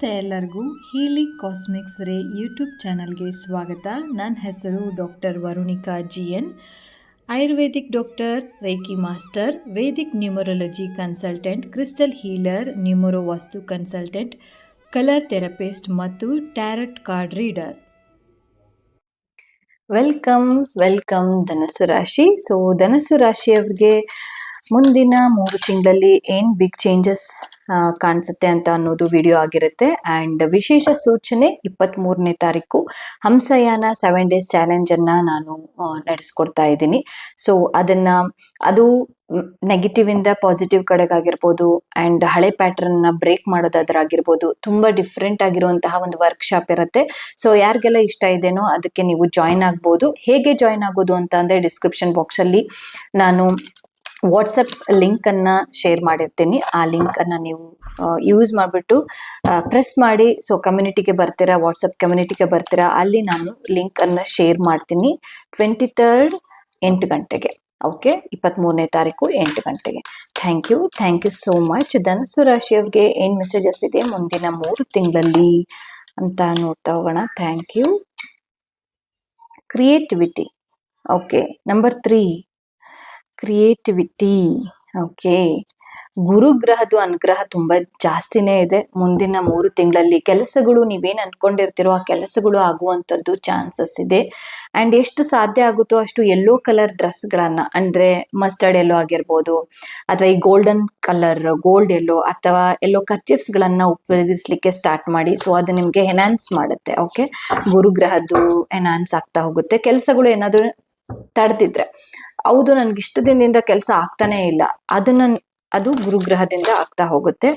ನಮಸ್ತೆ ಎಲ್ಲರಿಗೂ ಹೀಲಿ ಕಾಸ್ಮಿಕ್ಸ್ ರೇ ಯೂಟ್ಯೂಬ್ ಚಾನಲ್ಗೆ ಸ್ವಾಗತ. ನನ್ನ ಹೆಸರು doctor Varunika G N Ayurvedic doctor reiki master, Vedic numerology consultant, crystal healer numero vastu consultant, colour therapist ಮತ್ತು tarot card reader. Welcome welcome Dhanus ರಾಶಿ. ಸೊ ಧನಸ್ಸು ರಾಶಿಯವ್ರಿಗೆ ಮುಂದಿನ ಮೂರು ತಿಂಗಳಲ್ಲಿ ಏನು ಬಿಗ್ ಚೇಂಜಸ್ ಕಾಣಿಸುತ್ತೆ ಅಂತ ಅನ್ನೋದು ವಿಡಿಯೋ ಆಗಿರುತ್ತೆ. ಆ್ಯಂಡ್ ವಿಶೇಷ ಸೂಚನೆ ಇಪ್ಪತ್ತ್ಮೂರನೇ ತಾರೀಕು, ಹಂಸಯಾನ ಸೆವೆನ್ ಡೇಸ್ ಚಾಲೆಂಜನ್ನು ನಾನು ನಡೆಸ್ಕೊಡ್ತಾ ಇದ್ದೀನಿ. ಸೊ ಅದನ್ನು, ಅದು ನೆಗೆಟಿವ್ ಇಂದ ಪಾಸಿಟಿವ್ ಕಡೆಗಾಗಿರ್ಬೋದು ಆ್ಯಂಡ್ ಹಳೆ ಪ್ಯಾಟರ್ನ್ನ ಬ್ರೇಕ್ ಮಾಡೋದಾದ್ರಾಗಿರ್ಬೋದು ತುಂಬ ಡಿಫ್ರೆಂಟ್ ಆಗಿರುವಂತಹ ಒಂದು ವರ್ಕ್ಶಾಪ್ ಇರುತ್ತೆ. ಸೊ ಯಾರಿಗೆಲ್ಲ ಇಷ್ಟ ಇದೆನೋ ಅದಕ್ಕೆ ನೀವು ಜಾಯ್ನ್ ಆಗ್ಬೋದು. ಹೇಗೆ ಜಾಯ್ನ್ ಆಗೋದು ಅಂತ ಅಂದರೆ ಡಿಸ್ಕ್ರಿಪ್ಷನ್ ಬಾಕ್ಸಲ್ಲಿ ನಾನು ವಾಟ್ಸಪ್ ಲಿಂಕನ್ನು ಶೇರ್ ಮಾಡಿರ್ತೀನಿ. ಆ ಲಿಂಕನ್ನು ನೀವು ಯೂಸ್ ಮಾಡಿಬಿಟ್ಟು ಪ್ರೆಸ್ ಮಾಡಿ ಸೊ ಕಮ್ಯುನಿಟಿಗೆ ಬರ್ತೀರಾ, ವಾಟ್ಸಪ್ ಕಮ್ಯುನಿಟಿಗೆ ಬರ್ತೀರಾ, ಅಲ್ಲಿ ನಾನು ಲಿಂಕನ್ನು ಶೇರ್ ಮಾಡ್ತೀನಿ. ಟ್ವೆಂಟಿ ತರ್ಡ್ ಎಂಟು ಗಂಟೆಗೆ ಓಕೆ ಇಪ್ಪತ್ತ್ಮೂರನೇ ತಾರೀಕು ಎಂಟು ಗಂಟೆಗೆ. Thank you thank you so much Dhanus ರಾಶಿಯವ್ರಿಗೆ ಏನು ಮೆಸೇಜಸ್ ಇದೆ ಮುಂದಿನ ಮೂರು ತಿಂಗಳಲ್ಲಿ ಅಂತ ನೋಡ್ತಾ ಹೋಗೋಣ. Thank you creativity okay number three creativity okay ಗುರುಗ್ರಹದ ಅನುಗ್ರಹ ತುಂಬಾ ಜಾಸ್ತಿನೇ ಇದೆ. ಮುಂದಿನ ಮೂರು ತಿಂಗಳಲ್ಲಿ ಕೆಲಸಗಳು ನೀವೇನ್ ಅನ್ಕೊಂಡಿರ್ತಿರೋ ಆ ಕೆಲಸಗಳು ಆಗುವಂತದ್ದು ಚಾನ್ಸಸ್ ಇದೆ. ಅಂಡ್ ಎಷ್ಟು ಸಾಧ್ಯ ಆಗುತ್ತೋ ಅಷ್ಟು ಯೆಲ್ಲೋ ಕಲರ್ ಡ್ರೆಸ್ಗಳನ್ನ ಅಂದ್ರೆ ಮಸ್ಟರ್ಡ್ ಎಲ್ಲೋ ಆಗಿರ್ಬೋದು, ಅಥವಾ ಈ ಗೋಲ್ಡನ್ ಕಲರ್ ಗೋಲ್ಡ್ ಎಲ್ಲೋ ಅಥವಾ ಎಲ್ಲೋ ಕರ್ಚಿಫ್ಸ್ ಗಳನ್ನ ಉಪಯೋಗಿಸ್ಲಿಕ್ಕೆ ಸ್ಟಾರ್ಟ್ ಮಾಡಿ ಸೊ ಅದು ನಿಮ್ಗೆ ಎನ್ಹಾನ್ಸ್ ಮಾಡುತ್ತೆ. ಓಕೆ ಗುರುಗ್ರಹದ್ದು ಎನ್ಹಾನ್ಸ್ ಆಗ್ತಾ ಹೋಗುತ್ತೆ. ಕೆಲಸಗಳು ಏನಾದ್ರು ತಡೆದಿದ್ರೆ ಹೌದು ನನ್ಗೆ ಇಷ್ಟು ದಿನದಿಂದ ಕೆಲಸ ಆಗ್ತಾನೆ ಇಲ್ಲ. ಅದನ್ನ ಅದು ಗುರುಗ್ರಹದಿಂದ ಆಗ್ತಾ ಹೋಗುತ್ತೆ.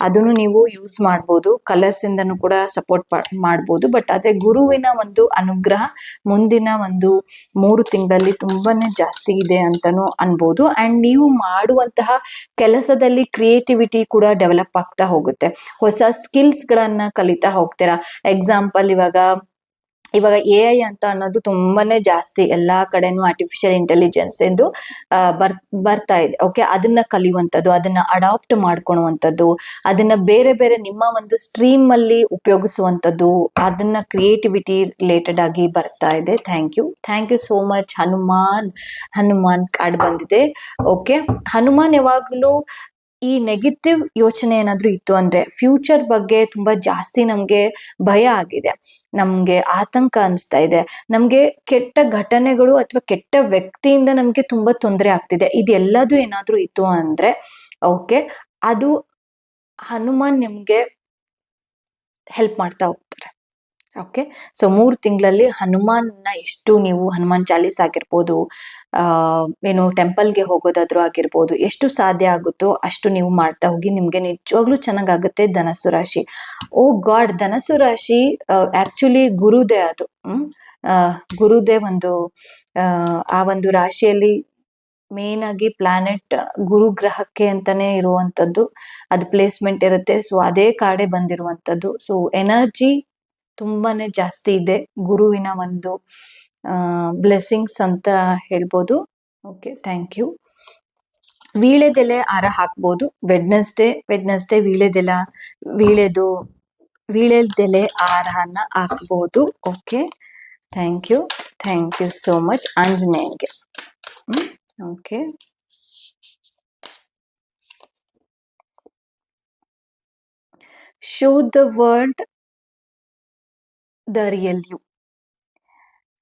ಅದನ್ನು ನೀವು ಯೂಸ್ ಮಾಡ್ಬೋದು. ಕಲರ್ಸ್ ಇಂದನೂ ಕೂಡ ಸಪೋರ್ಟ್ ಮಾಡ್ಬೋದು. ಬಟ್ ಆದ್ರೆ ಗುರುವಿನ ಒಂದು ಅನುಗ್ರಹ ಮುಂದಿನ ಒಂದು ಮೂರು ತಿಂಗಳಲ್ಲಿ ತುಂಬಾನೇ ಜಾಸ್ತಿ ಇದೆ ಅಂತಾನು ಅನ್ಬೋದು. ಅಂಡ್ ನೀವು ಮಾಡುವಂತಹ ಕೆಲಸದಲ್ಲಿ ಕ್ರಿಯೇಟಿವಿಟಿ ಕೂಡ ಡೆವಲಪ್ ಆಗ್ತಾ ಹೋಗುತ್ತೆ. ಹೊಸ ಸ್ಕಿಲ್ಸ್ ಗಳನ್ನ ಕಲಿತಾ ಹೋಗ್ತೀರಾ? ಎಕ್ಸಾಂಪಲ್ ಇವಾಗ ಇವಾಗ ಎ ಐ ಅಂತ ಅನ್ನೋದು ತುಂಬಾನೇ ಜಾಸ್ತಿ ಎಲ್ಲಾ ಕಡೆನೂ ಆರ್ಟಿಫಿಷಿಯಲ್ ಇಂಟೆಲಿಜೆನ್ಸ್ ಎಂದು ಬರ್, ಬರ್ತಾ ಇದೆ. ಓಕೆ ಅದನ್ನ ಕಲಿಯುವಂಥದ್ದು, ಅದನ್ನ ಅಡಾಪ್ಟ್ ಮಾಡ್ಕೊಳುವಂಥದ್ದು ಅದನ್ನ ಬೇರೆ ಬೇರೆ ನಿಮ್ಮ ಒಂದು ಸ್ಟ್ರೀಮ್ ಅಲ್ಲಿ ಉಪಯೋಗಿಸುವಂಥದ್ದು, ಅದನ್ನ ಕ್ರಿಯೇಟಿವಿಟಿ ರಿಲೇಟೆಡ್ ಆಗಿ ಬರ್ತಾ ಇದೆ. Thank you thank you so much Hanuman Hanuman card ಬಂದಿದೆ. ಓಕೆ ಹನುಮಾನ್ ಯಾವಾಗಲೂ ಈ ನೆಗೆಟಿವ್ ಯೋಚನೆ ಏನಾದ್ರೂ ಇತ್ತು ಅಂದ್ರೆ ಫ್ಯೂಚರ್ ಬಗ್ಗೆ ತುಂಬಾ ಜಾಸ್ತಿ ನಮ್ಗೆ ಭಯ ಆಗಿದೆ. ನಮ್ಗೆ ಆತಂಕ ಅನಿಸ್ತಾ ಇದೆ. ನಮ್ಗೆ ಕೆಟ್ಟ ಘಟನೆಗಳು ಅಥವಾ ಕೆಟ್ಟ ವ್ಯಕ್ತಿಯಿಂದ ನಮ್ಗೆ ತುಂಬಾ ತೊಂದರೆ ಆಗ್ತಿದೆ. ಇದೆಲ್ಲದೂ ಏನಾದ್ರೂ ಇತ್ತು ಅಂದ್ರೆ ಓಕೆ ಅದು ಹನುಮಾನ್ ನಿಮ್ಗೆ ಹೆಲ್ಪ್ ಮಾಡ್ತಾ ಹೋಗ್ತಾರೆ. ಓಕೆ ಸೊ ಮೂರು ತಿಂಗಳಲ್ಲಿ ಹನುಮಾನ್ನ ಎಷ್ಟು ನೀವು ಹನುಮಾನ್ ಚಾಲೀಸ್ ಆಗಿರ್ಬೋದು ಏನು ಟೆಂಪಲ್ಗೆ ಹೋಗೋದಾದ್ರೂ ಆಗಿರ್ಬೋದು ಎಷ್ಟು ಸಾಧ್ಯ ಆಗುತ್ತೋ ಅಷ್ಟು ನೀವು ಮಾಡ್ತಾ ಹೋಗಿ ನಿಮಗೆ ನಿಜವಾಗ್ಲೂ ಚೆನ್ನಾಗಾಗುತ್ತೆ ಧನಸ್ಸು ರಾಶಿ. ಓ ಗಾಡ್ ಧನಸ್ಸು ರಾಶಿ ಆಕ್ಚುಲಿ ಗುರುದೇ ಅದು. ಗುರುದೇ ಒಂದು ಆ, ಆ ಒಂದು ರಾಶಿಯಲ್ಲಿ ಮೇನ್ ಆಗಿ ಪ್ಲಾನೆಟ್ ಗುರು ಗ್ರಹಕ್ಕೆ ಅಂತಾನೆ ಇರುವಂತದ್ದು ಅದು ಪ್ಲೇಸ್ಮೆಂಟ್ ಇರುತ್ತೆ. ಸೊ ಅದೇ ಕಾಡೆ ಬಂದಿರುವಂತದ್ದು ಸೊ ಎನರ್ಜಿ ತುಂಬಾನೇ ಜಾಸ್ತಿ ಇದೆ ಗುರುವಿನ ಒಂದು ಬ್ಲೆಸ್ಸಿಂಗ್ಸ್ ಅಂತ ಹೇಳ್ಬೋದು. ಓಕೆ ಥ್ಯಾಂಕ್ ಯು ವೀಳೆದೆಲೆ ಹಾರ ಹಾಕ್ಬೋದು. ವೆಡ್ನೆಸ್ಡೇ ವೆಡ್ನೆಸ್ಡೇ ವೀಳೆದೆಲ ವೀಳೆದು ವೀಳೆದೆಲೆ ಹಾರನ ಹಾಕ್ಬೋದು. Okay thank you thank you so much ಆಂಜನೇಯನ್ಗೆ. Okay show the world the real you.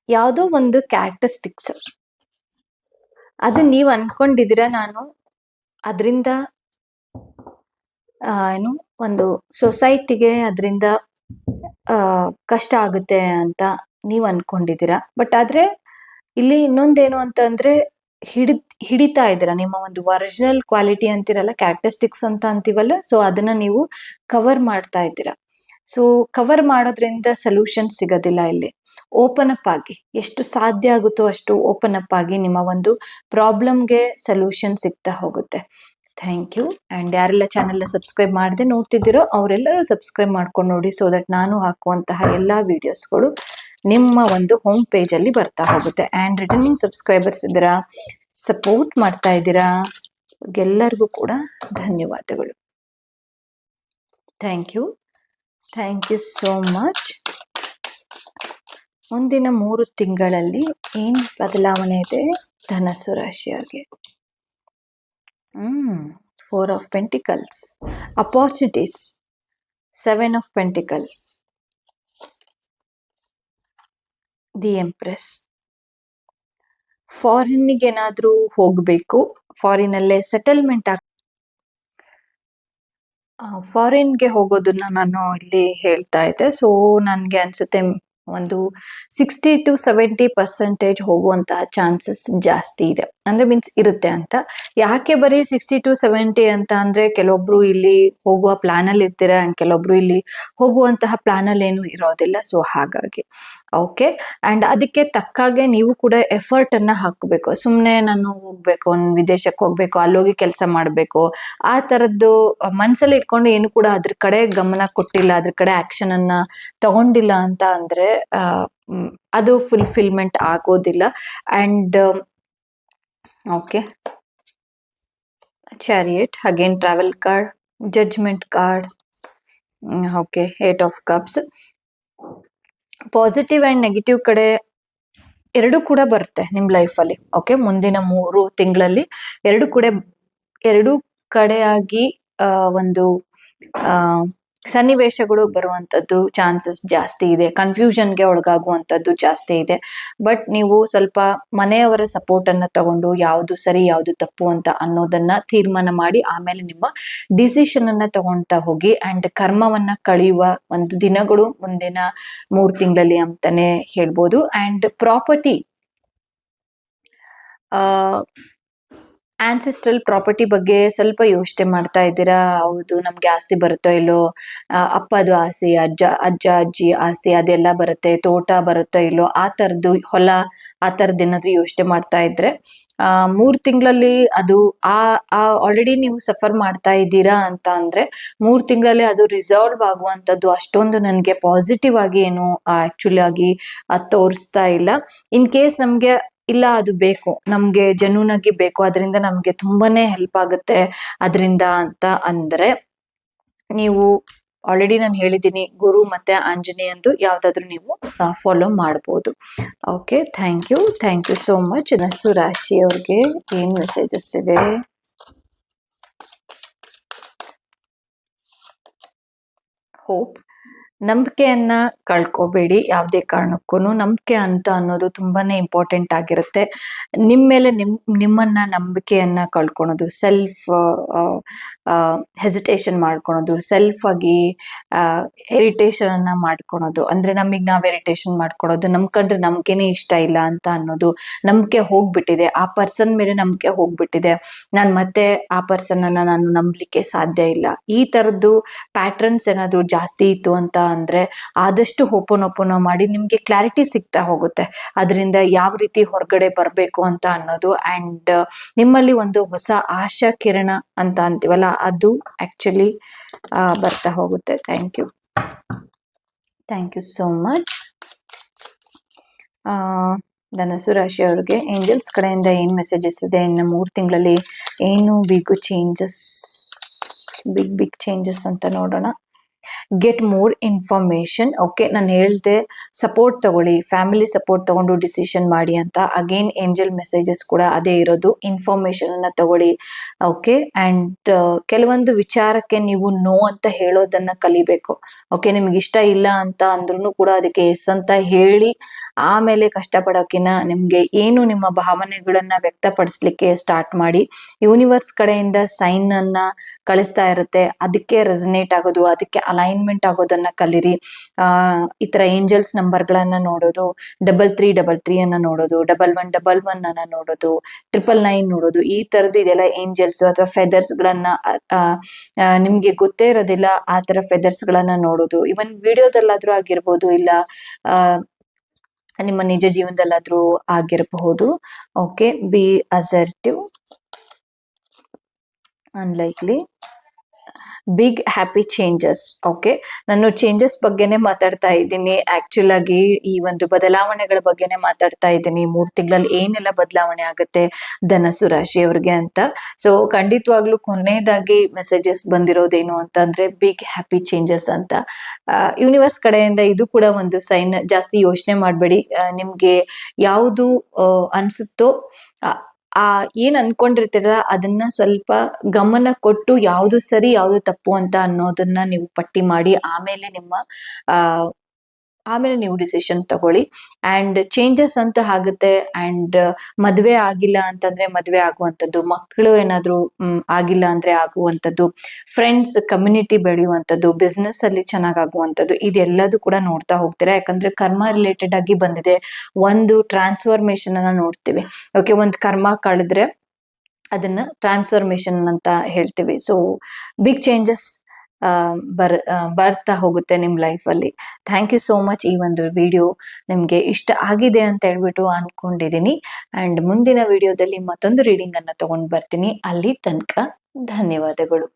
ಯಾವುದೋ ಒಂದು ಕ್ಯಾರೆಕ್ಟರಿಸ್ಟಿಕ್ಸ್ ಅದು ನೀವು ಅನ್ಕೊಂಡಿದ್ದೀರ ನಾನು? ಅದರಿಂದ ಏನು, ಒಂದು ಸೊಸೈಟಿಗೆ ಅದರಿಂದ ಕಷ್ಟ ಆಗುತ್ತೆ ಅಂತ ನೀವು ಅನ್ಕೊಂಡಿದ್ದೀರಾ? ಬಟ್ ಆದರೆ, ಇಲ್ಲಿ ಇನ್ನೊಂದೇನು ಅಂತಂದ್ರೆ ಹಿಡಿ ಹಿಡಿತಾ ಇದ್ದೀರಾ? ನಿಮ್ಮ ಒಂದು ಒರಿಜಿನಲ್ ಕ್ವಾಲಿಟಿ ಅಂತಿರಲ್ಲ ಕ್ಯಾರೆಕ್ಟರಿಸ್ಟಿಕ್ಸ್ ಅಂತ ಅಂತೀವಲ್ಲ ಸೊ ಅದನ್ನ ನೀವು ಕವರ್ ಮಾಡ್ತಾ ಇದ್ದೀರಾ? ಸೊ ಕವರ್ ಮಾಡೋದ್ರಿಂದ ಸೊಲ್ಯೂಷನ್ ಸಿಗೋದಿಲ್ಲ ಇಲ್ಲಿ. ಓಪನ್ ಅಪ್ ಆಗಿ, ಎಷ್ಟು ಸಾಧ್ಯ ಆಗುತ್ತೋ ಅಷ್ಟು ಓಪನ್ ಅಪ್ ಆಗಿ ನಿಮ್ಮ ಒಂದು ಪ್ರಾಬ್ಲಮ್ಗೆ ಸೊಲ್ಯೂಷನ್ ಸಿಗ್ತಾ ಹೋಗುತ್ತೆ. ಥ್ಯಾಂಕ್ ಯು ಅಂಡ್ ಯಾರೆಲ್ಲ ಚಾನೆಲ್ನ ಸಬ್ಸ್ಕ್ರೈಬ್ ಮಾಡದೆ ನೋಡ್ತಿದ್ದೀರೋ ಅವರೆಲ್ಲರೂ ಸಬ್ಸ್ಕ್ರೈಬ್ ಮಾಡ್ಕೊಂಡು ನೋಡಿ ಸೊ ದಟ್ ನಾನು ಹಾಕುವಂತಹ ಎಲ್ಲ ವೀಡಿಯೋಸ್ಗಳು ನಿಮ್ಮ ಒಂದು ಹೋಮ್ ಪೇಜಲ್ಲಿ ಬರ್ತಾ ಹೋಗುತ್ತೆ. ಆ್ಯಂಡ್ ರಿಟರ್ನಿಂಗ್ ಸಬ್ಸ್ಕ್ರೈಬರ್ಸ್ ಇದ್ದೀರಾ ಸಪೋರ್ಟ್ ಮಾಡ್ತಾ ಇದ್ದೀರಾ, ಎಲ್ಲರಿಗೂ ಕೂಡ ಧನ್ಯವಾದಗಳು. Thank you thank you so much ಮುಂದಿನ ಮೂರು ತಿಂಗಳಲ್ಲಿ ಏನು ಬದಲಾವಣೆ ಇದೆ? ಧನಸ್ಸು ರಾಶಿಯವರಿಗೆ. ಹ್ಮ್ four of pentacles opportunities seven of pentacles the empress ಫಾರಿನ್ಗೆ ಹೋಗಬೇಕು ಹೋಗ್ಬೇಕು? ಫಾರಿನಲ್ಲೇ ಸೆಟಲ್ಮೆಂಟ್ ಆಗ್ ಫಾರಿನ್ಗೆ ಹೋಗೋದನ್ನ ನಾನು ಇಲ್ಲಿ ಹೇಳ್ತಾ ಇದ್ದೆ. ಸೊ ನನಗೆ ಅನ್ಸುತ್ತೆ ಒಂದು ಸಿಕ್ಸ್ಟಿ ಟು ಸೆವೆಂಟಿ ಪರ್ಸೆಂಟೇಜ್ ಹೋಗುವಂತಹ ಚಾನ್ಸಸ್ ಜಾಸ್ತಿ ಇದೆ. ಅಂದ್ರೆ ಮೀನ್ಸ್ ಇರುತ್ತೆ ಅಂತ. ಯಾಕೆ ಬರೀ ಸಿಕ್ಸ್ಟಿ ಟು ಸೆವೆಂಟಿ ಅಂತ ಅಂದ್ರೆ ಕೆಲವೊಬ್ರು ಇಲ್ಲಿ ಹೋಗುವ ಪ್ಲಾನ್ ಅಲ್ಲಿ ಇರ್ತೀರಾ ಅಂಡ್ ಕೆಲವೊಬ್ರು ಇಲ್ಲಿ ಹೋಗುವಂತಹ ಪ್ಲಾನ್ ಅಲ್ಲಿ ಏನು ಇರೋದಿಲ್ಲ. ಸೊ ಹಾಗಾಗಿ. ಓಕೆ ಅಂಡ್ ಅದಕ್ಕೆ ತಕ್ಕಾಗೆ ನೀವು ಕೂಡ ಎಫರ್ಟ್ ಅನ್ನ ಹಾಕಬೇಕು. ಸುಮ್ಮನೆ ನಾನು ಹೋಗ್ಬೇಕು ವಿದೇಶಕ್ಕೆ ಹೋಗ್ಬೇಕು, ಅಲ್ಲೋಗಿ ಕೆಲಸ ಮಾಡಬೇಕು. ಆ ತರದ್ದು ಮನ್ಸಲ್ಲಿ ಇಟ್ಕೊಂಡು ಏನು ಕೂಡ ಅದ್ರ ಕಡೆ ಗಮನ ಕೊಟ್ಟಿಲ್ಲ, ಅದ್ರ ಕಡೆ ಆಕ್ಷನ್ ಅನ್ನ ತಗೊಂಡಿಲ್ಲ ಅಂತ ಅಂದ್ರೆ ಅದು ಫುಲ್ಫಿಲ್ಮೆಂಟ್ ಆಗೋದಿಲ್ಲ. And okay chariot again travel card judgement card okay eight of cups positive and negative ಕಡೆ ಎರಡು ಕೂಡ ಬರುತ್ತೆ ನಿಮ್ಮ ಲೈಫಲ್ಲಿ ಓಕೆ ಮುಂದಿನ ಮೂರು ತಿಂಗಳಲ್ಲಿ ಎರಡು ಕೂಡ, ಎರಡು ಕಡೆಯಾಗಿ ಒಂದು ಸನ್ನಿವೇಶಗಳು ಬರುವಂತದ್ದು ಚಾನ್ಸಸ್ ಜಾಸ್ತಿ ಇದೆ. ಕನ್ಫ್ಯೂಷನ್ಗೆ ಒಳಗಾಗುವಂಥದ್ದು ಜಾಸ್ತಿ ಇದೆ. ಬಟ್ ನೀವು ಸ್ವಲ್ಪ ಮನೆಯವರ ಸಪೋರ್ಟ್ ಅನ್ನ ತಗೊಂಡು ಯಾವುದು ಸರಿ, ಯಾವುದು ತಪ್ಪು ಅಂತ ಅನ್ನೋದನ್ನ ತೀರ್ಮಾನ ಮಾಡಿ ಆಮೇಲೆ ನಿಮ್ಮ ಡಿಸಿಷನ್ ಅನ್ನ ತಗೊಂತಾ ಹೋಗಿ ಅಂಡ್ ಕರ್ಮವನ್ನ ಕಳೆಯುವ ಒಂದು ದಿನಗಳು ಮುಂದಿನ ಮೂರು ತಿಂಗಳಲ್ಲಿ ಅಂತಾನೆ ಹೇಳ್ಬೋದು. ಅಂಡ್ ಪ್ರಾಪರ್ಟಿ ಆ ಆನ್ಸೆಸ್ಟ್ರಲ್ ಪ್ರಾಪರ್ಟಿ ಬಗ್ಗೆ ಸ್ವಲ್ಪ ಯೋಚನೆ ಮಾಡ್ತಾ ಇದ್ದೀರಾ? ಹೌದು, ನಮ್ಗೆ ಆಸ್ತಿ ಬರುತ್ತೋ ಇಲ್ಲೋ? ಅಪ್ಪದು ಆಸ್ತಿ, ಅಜ್ಜ ಅಜ್ಜ, ಅಜ್ಜಿ ಆಸ್ತಿ ಅದೆಲ್ಲ ಬರುತ್ತೆ, ತೋಟ ಬರುತ್ತೋ ಇಲ್ಲೋ? ಆ ತರದ್ದು ಹೊಲ, ಆ ತರದ್ ಏನಾದ್ರು ಯೋಚನೆ ಮಾಡ್ತಾ ಇದ್ರೆ ಮೂರ್ ತಿಂಗಳಲ್ಲಿ ಅದು ಆ ಆ ಆಲ್ರೆಡಿ ನೀವು ಸಫರ್ ಮಾಡ್ತಾ ಇದ್ದೀರಾ ಅಂತ ಅಂದ್ರೆ, ಮೂರ್ ತಿಂಗಳಲ್ಲಿ ಅದು ರಿಸಾಲ್ವ್ ಆಗುವಂತದ್ದು ಅಷ್ಟೊಂದು ನನಗೆ ಪಾಸಿಟಿವ್ ಆಗಿ ಏನು ಆಕ್ಚುಲಿ ಆಗಿ ತೋರಿಸ್ತಾ ಇಲ್ಲ. ಇನ್ ಕೇಸ್ ನಮ್ಗೆ ಇಲ್ಲ, ಅದು ಬೇಕು. ನಮ್ಗೆ ಜೆನ್ಯೂನ್ ಆಗಿ ಬೇಕು. ಅದರಿಂದ ನಮ್ಗೆ ತುಂಬಾನೇ ಹೆಲ್ಪ್ ಆಗುತ್ತೆ. ಅದರಿಂದ ಅಂತ ಅಂದ್ರೆ ನೀವು ಆಲ್ರೆಡಿ ನಾನು ಹೇಳಿದ್ದೀನಿ ಗುರು ಮತ್ತೆ ಆಂಜನೇಯಂದು ಯಾವ್ದಾದ್ರು ನೀವು ಫಾಲೋ ಮಾಡಬಹುದು okay thank you thank you so much ನಸು ರಾಶಿಯವ್ರಿಗೆ ಏನ್ ಮೆಸೇಜಸ್ ಇದೆ? ಹೋಪ್ ನಂಬಿಕೆಯನ್ನ ಕಳ್ಕೊಬೇಡಿ ಯಾವುದೇ ಕಾರಣಕ್ಕೂ ನಂಬಿಕೆ ಅಂತ ಅನ್ನೋದು ತುಂಬಾನೇ ಇಂಪಾರ್ಟೆಂಟ್ ಆಗಿರುತ್ತೆ. ನಿಮ್ಮ ಮೇಲೆ ನಿಮ್, ನಿಮ್ಮನ್ನ ನಂಬಿಕೆಯನ್ನ ಕಳ್ಕೊಳೋದು ಸೆಲ್ಫ್ ಹೆಸಿಟೇಷನ್ ಮಾಡ್ಕೊಳೋದು ಸೆಲ್ಫ್ ಆಗಿ ಇರಿಟೇಷನ್ ಅನ್ನ ಮಾಡ್ಕೊಳೋದು. ಅಂದ್ರೆ ನಮಗೆ ನಾವು ಇರಿಟೇಷನ್ ಮಾಡ್ಕೊಳೋದು ನಮ್ಕಂಡ್ರೆ ನಮ್ಗೇನೆ ಇಷ್ಟ ಇಲ್ಲ ಅಂತ ಅನ್ನೋದು ನಂಬಿಕೆ ಹೋಗ್ಬಿಟ್ಟಿದೆ. ಆ ಪರ್ಸನ್ ಮೇಲೆ ನಂಬಿಕೆ ಹೋಗ್ಬಿಟ್ಟಿದೆ. ನಾನು ಮತ್ತೆ ಆ ಪರ್ಸನ್ ಅನ್ನ ನಾನು ನಂಬಲಿಕ್ಕೆ ಸಾಧ್ಯ ಇಲ್ಲ. ಈ ತರದ್ದು ಪ್ಯಾಟ್ರನ್ಸ್ ಏನಾದ್ರು ಜಾಸ್ತಿ ಇತ್ತು ಅಂತ ಅಂದ್ರೆ ಆದಷ್ಟು ಓಪನ್ ಓಪನ್ ಮಾಡಿ ನಿಮ್ಗೆ ಕ್ಲಾರಿಟಿ ಸಿಗ್ತಾ ಹೋಗುತ್ತೆ. ಅದರಿಂದ ಯಾವ ರೀತಿ ಹೊರಗಡೆ ಬರಬೇಕು ಅಂತ ಅನ್ನೋದು ಅಂಡ್ ನಿಮ್ಮಲ್ಲಿ ಒಂದು ಹೊಸ ಆಶಾ ಕಿರಣ ಅಂತ ಅಂತೀವಲ್ಲ, ಅದು ಆಕ್ಚುಲಿ ಬರ್ತಾ ಹೋಗುತ್ತೆ. Thank you thank you so much Dhanus ರಾಶಿ ಅವ್ರಿಗೆ. ಏಂಜಲ್ಸ್ ಕಡೆಯಿಂದ ಏನು ಮೆಸೇಜಸ್ ಇದೆ? ಇನ್ನು ಮೂರು ತಿಂಗಳಲ್ಲಿ ಏನು big changes big big changes ಅಂತ ನೋಡೋಣ. ಗೆಟ್ ಮೋರ್ ಇನ್ಫಾರ್ಮೇಶನ್ ಓಕೆ ನಾನು ಹೇಳ್ದೆ ಸಪೋರ್ಟ್ ತಗೊಳ್ಳಿ ಫ್ಯಾಮಿಲಿ ಸಪೋರ್ಟ್ ತಗೊಂಡು ಡಿಸಿಷನ್ ಮಾಡಿ ಅಂತ. ಅಗೇನ್ ಏಂಜಲ್ ಮೆಸೇಜಸ್ ಕೂಡ ಅದೇ ಇರೋದು. ಇನ್ಫಾರ್ಮೇಶನ್ ಅನ್ನ ತಗೊಳ್ಳಿ ಓಕೆ ಅಂಡ್ ಕೆಲವೊಂದು ವಿಚಾರಕ್ಕೆ ನೀವು ನೋ ಅಂತ ಹೇಳೋದನ್ನ ಕಲಿಬೇಕು ಓಕೆ ನಿಮ್ಗೆ ಇಷ್ಟ ಇಲ್ಲ ಅಂತ ಅಂದ್ರೂ ಕೂಡ ಅದಕ್ಕೆ ಎಸ್ ಅಂತ ಹೇಳಿ, ಆಮೇಲೆ ಕಷ್ಟಪಡೋಕಿನ ನಿಮ್ಗೆ ಏನು ನಿಮ್ಮ ಭಾವನೆಗಳನ್ನ ವ್ಯಕ್ತಪಡಿಸ್ಲಿಕ್ಕೆ ಸ್ಟಾರ್ಟ್ ಮಾಡಿ. ಯೂನಿವರ್ಸ್ ಕಡೆಯಿಂದ ಸೈನ್ ಅನ್ನ ಕಳಿಸ್ತಾ ಇರುತ್ತೆ. ಅದಕ್ಕೆ ರೆಸನೇಟ್ ಆಗೋದು, ಅದಕ್ಕೆ ಅಲೈನ್ಮೆಂಟ್ ಆಗೋದನ್ನ ಕಲೀರಿ. ಆ, ಈ ತರ ಏಂಜಲ್ಸ್ ನಂಬರ್ಗಳನ್ನ ನೋಡೋದು ಡಬಲ್ ತ್ರೀ ಡಬಲ್ ತ್ರೀ ಅನ್ನ ನೋಡೋದು ಡಬಲ್ ಒನ್ ಡಬಲ್ ಒನ್ ಅನ್ನ ನೋಡೋದು ಟ್ರಿಪಲ್ ನೈನ್ ನೋಡೋದು, ಈ ತರದ್ದು ಇದೆಲ್ಲ ಏಂಜಲ್ಸ್ ಅಥವಾ ಫೆದರ್ಸ್ ಗಳನ್ನ ನಿಮ್ಗೆ ಗೊತ್ತೇ ಇರೋದಿಲ್ಲ ಆ ತರ ಫೆದರ್ಸ್ ಗಳನ್ನ ನೋಡೋದು. ಇವನ್ ವಿಡಿಯೋದಲ್ಲಾದ್ರೂ ಆಗಿರ್ಬೋದು ಇಲ್ಲ ನಿಮ್ಮ ನಿಜ ಜೀವನದಲ್ಲಾದ್ರೂ ಆಗಿರಬಹುದು. Okay be assertive unlikely big happy changes okay ನಾನು ಚೇಂಜಸ್ ಬಗ್ಗೆನೆ ಮಾತಾಡ್ತಾ ಇದ್ದೀನಿ. ಆಕ್ಚುಲ್ ಆಗಿ ಈ ಒಂದು ಬದಲಾವಣೆಗಳ ಬಗ್ಗೆನೆ ಮಾತಾಡ್ತಾ ಇದ್ದೀನಿ. ಮೂರ್ ತಿಂಗಳಲ್ಲಿ ಏನೆಲ್ಲ ಬದಲಾವಣೆ ಆಗುತ್ತೆ, ಧನಸು ರಾಶಿಯವ್ರಿಗೆ ಅಂತ. ಸೊ ಖಂಡಿತವಾಗ್ಲೂ ಕೊನೆಯದಾಗಿ ಮೆಸೇಜಸ್ ಬಂದಿರೋದೇನು ಅಂತಂದ್ರೆ ಬಿಗ್ ಹ್ಯಾಪಿ ಚೇಂಜಸ್ ಅಂತ. ಯೂನಿವರ್ಸ್ ಕಡೆಯಿಂದ ಇದು ಕೂಡ ಒಂದು ಸೈನ್ ಜಾಸ್ತಿ ಯೋಚನೆ ಮಾಡಬೇಡಿ. ನಿಮ್ಗೆ ಯಾವುದು ಅನ್ಸುತ್ತೋ ಆ- ಏನ್ ಅನ್ಕೊಂಡಿರ್ತೀರ ಅದನ್ನ ಸ್ವಲ್ಪ ಗಮನ ಕೊಟ್ಟು ಯಾವುದು ಸರಿ, ಯಾವ್ದು ತಪ್ಪು ಅಂತ ಅನ್ನೋದನ್ನ ನೀವು ಪಟ್ಟಿ ಮಾಡಿ, ಆಮೇಲೆ ನಿಮ್ಮ, ಆ ಆಮೇಲೆ ನೀವು ಡಿಸಿಷನ್ ತಗೊಳ್ಳಿ. ಅಂಡ್ ಚೇಂಜಸ್ ಅಂತೂ ಆಗುತ್ತೆ. ಅಂಡ್ ಮದುವೆ ಆಗಿಲ್ಲ ಅಂತಂದ್ರೆ ಮದುವೆ ಆಗುವಂಥದ್ದು, ಮಕ್ಕಳು ಏನಾದ್ರು ಆಗಿಲ್ಲ ಅಂದ್ರೆ ಆಗುವಂಥದ್ದು ಫ್ರೆಂಡ್ಸ್ ಕಮ್ಯುನಿಟಿ ಬೆಳೆಯುವಂಥದ್ದು ಬಿಸ್ನೆಸ್ ಅಲ್ಲಿ ಚೆನ್ನಾಗಾಗುವಂಥದ್ದು, ಇದೆಲ್ಲದೂ ಕೂಡ ನೋಡ್ತಾ ಹೋಗ್ತೀರಾ? ಯಾಕಂದ್ರೆ ಕರ್ಮ ರಿಲೇಟೆಡ್ ಆಗಿ ಬಂದಿದೆ. ಒಂದು ಟ್ರಾನ್ಸ್ಫಾರ್ಮೇಶನ್ ಅನ್ನ ನೋಡ್ತೀವಿ. ಓಕೆ ಒಂದು ಕರ್ಮ ಕಳೆದ್ರೆ ಅದನ್ನ ಟ್ರಾನ್ಸ್ಫಾರ್ಮೇಶನ್ ಅಂತ ಹೇಳ್ತೀವಿ. ಸೊ ಬಿಗ್ ಚೇಂಜಸ್ ಬರ್ ಬರ್ತಾ ಹೋಗುತ್ತೆ ನಿಮ್ಮ ಲೈಫಲ್ಲಿ. ಥ್ಯಾಂಕ್ ಯು ಸೋ ಮಚ್ ಈ ಒಂದು ವಿಡಿಯೋ ನಿಮಗೆ ಇಷ್ಟ ಆಗಿದೆ ಅಂತ ಹೇಳ್ಬಿಟ್ಟು ಅಂದ್ಕೊಂಡಿದ್ದೀನಿ ಅಂಡ್ ಮುಂದಿನ ವಿಡಿಯೋದಲ್ಲಿ ಮತ್ತೊಂದು ರೀಡಿಂಗ್ ತೊಗೊಂಡು ತಗೊಂಡ್ ಬರ್ತೀನಿ. ಅಲ್ಲಿ ತನಕ ಧನ್ಯವಾದಗಳು.